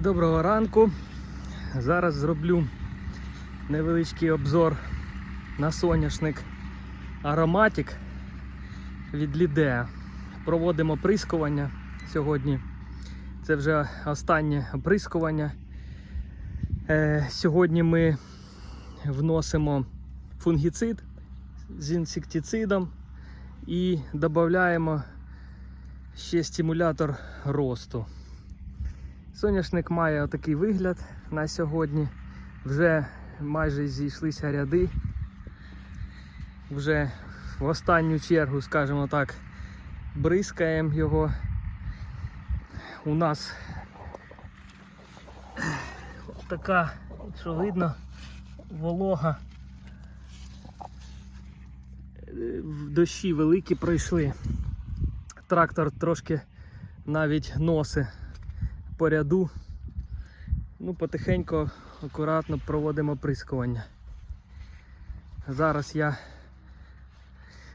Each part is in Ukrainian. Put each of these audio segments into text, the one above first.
Доброго ранку. Зараз зроблю невеличкий обзор на соняшник Ароматик від Лідеа. Проводимо оприскування сьогодні. Це вже останнє оприскування. Е, Сьогодні ми вносимо фунгіцид з інсектицидом і додаємо ще стимулятор росту. Соняшник має отакий вигляд на сьогодні. Вже майже зійшлися ряди. Вже в останню чергу, скажімо так, бризкаємо його. У нас така, що видно, волога. Дощі великі пройшли. Трактор трошки навіть носи по ряду. Ну, потихеньку, акуратно проводимо прискування. Зараз я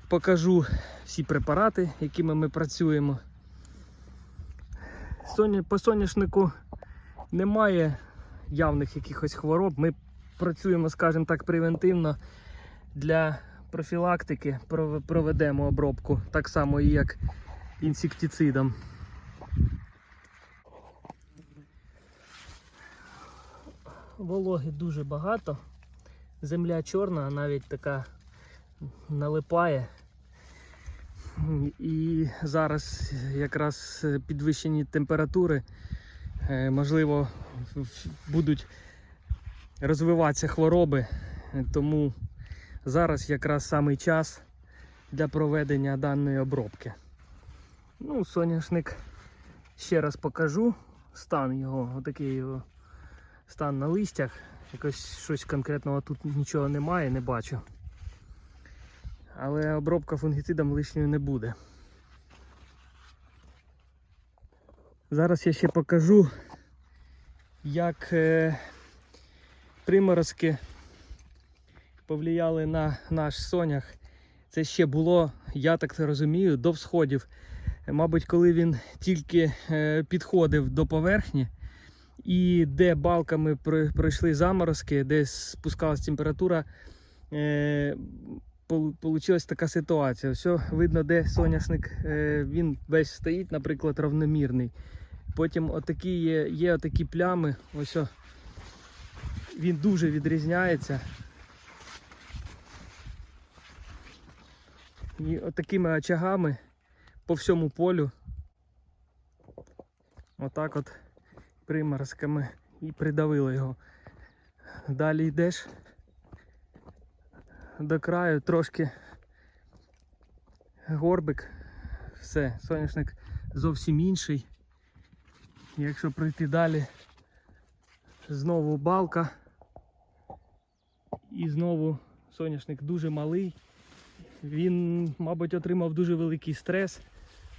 покажу всі препарати, якими ми працюємо. По соняшнику немає явних якихось хвороб. Ми працюємо, скажімо так, превентивно для профілактики, проведемо обробку, так само як інсектицидом. Вологи дуже багато. Земля чорна, навіть така налипає. І зараз якраз підвищені температури, е, можливо, будуть розвиватися хвороби, тому зараз якраз самий час для проведення даної обробки. Ну, соняшник ще раз покажу стан його, отакий його стан на листях. Якось щось конкретного тут нічого немає, не бачу. Але обробка фунгіцидом лишньою не буде. Зараз я ще покажу, як е, приморозки повлияли на наш сонях. Це ще було, я так це розумію, до всходів. Мабуть, коли він тільки е, підходив до поверхні, і де балками пройшли заморозки, де спускалась температура, е, получилась така ситуація. Все видно, де соняшник е, він весь стоїть, наприклад, равномірний. Потім отакі є, є отакі плями. Ось о, він дуже відрізняється. І отакими очагами по всьому полю. Отак от приморозками і придавило його. Далі йдеш до краю трошки горбик, все, соняшник зовсім інший. Якщо пройти далі, знову балка і знову соняшник дуже малий. Він, мабуть, отримав дуже великий стрес.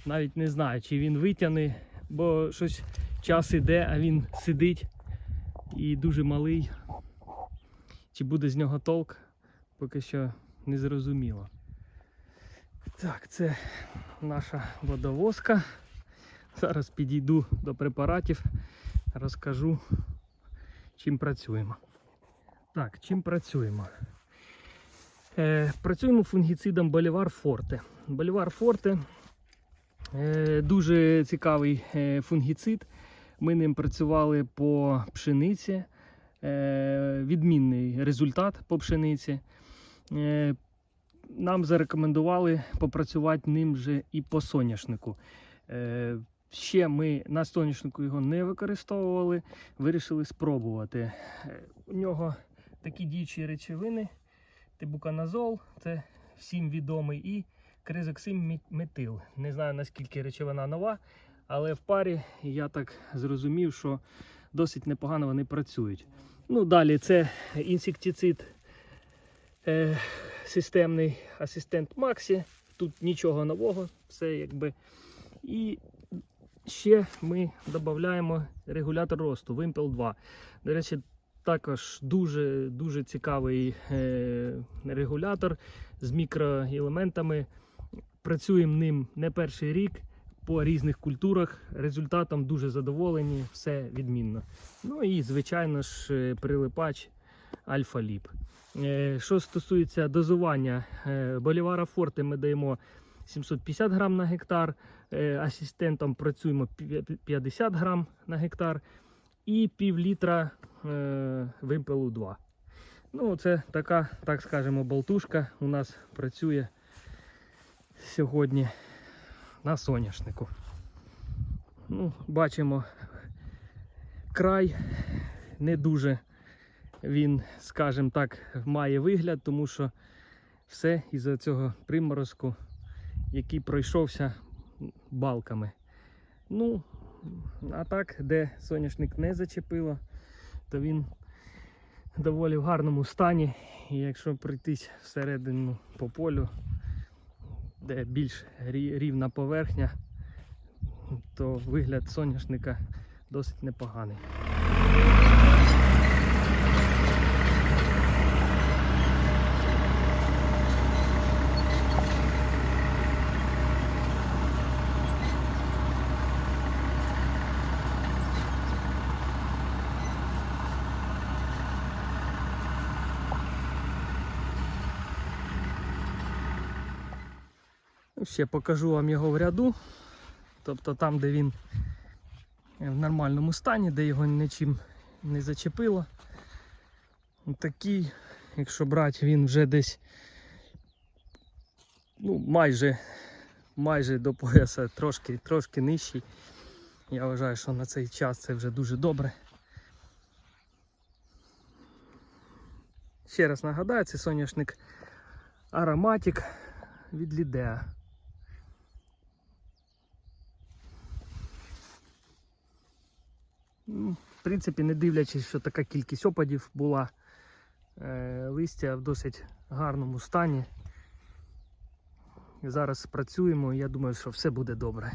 Навіть не знаю, чи він витягне, бо щось час іде, а він сидить і дуже малий. Чи буде з нього толк, поки що не зрозуміло. Так, це наша водовозка. Зараз підійду до препаратів, розкажу, чим працюємо. Так, чим працюємо? Е, працюємо фунгіцидом Болівар Форте. Болівар Форте е, дуже цікавий е, фунгіцид. Ми ним працювали по пшениці. Е, відмінний результат по пшениці. Е, нам зарекомендували попрацювати ним вже і по соняшнику. Е, ще ми на соняшнику його не використовували, вирішили спробувати. У нього такі діючі речовини, тибуканазол, це всім відомий, і кризоксим метил. Не знаю наскільки речовина нова, але в парі я так зрозумів, що досить непогано вони працюють. Ну, далі це інсектицид е, системний асистент Максі. Тут нічого нового, все якби. І ще ми додаємо регулятор росту Wimpel 2. До речі, також дуже дуже цікавий е, регулятор з мікроелементами. Працюємо ним не перший рік. По різних культурах. Результатом дуже задоволені, все відмінно. Ну і, звичайно ж, е, прилипач Альфа-Ліп. Е, Що стосується дозування е, Болівара Форте, ми даємо 750 грам на гектар, асистентом працюємо 50 грам на гектар і пів літра е, вимпелу 2. Ну, це така, так скажемо, болтушка у нас працює сьогодні на соняшнику. Ну, бачимо, край не дуже він, скажімо так, має вигляд, тому що все із-за цього приморозку, який пройшовся балками. Ну, а так, де соняшник не зачепило, то він доволі в гарному стані. І якщо пройтись всередину по полю, де більш рівна поверхня, то вигляд соняшника досить непоганий. Ще покажу вам його в ряду. Тобто там, де він в нормальному стані, де його нічим не зачепило. Такий, якщо брати, він вже десь ну, майже, майже до пояса, трошки, трошки нижчий. Я вважаю, що на цей час це вже дуже добре. Ще раз нагадаю, це соняшник Ароматик від Лідеа. Ну, В принципі, не дивлячись, що така кількість опадів була, е, листя в досить гарному стані. Зараз працюємо, і я думаю, що все буде добре.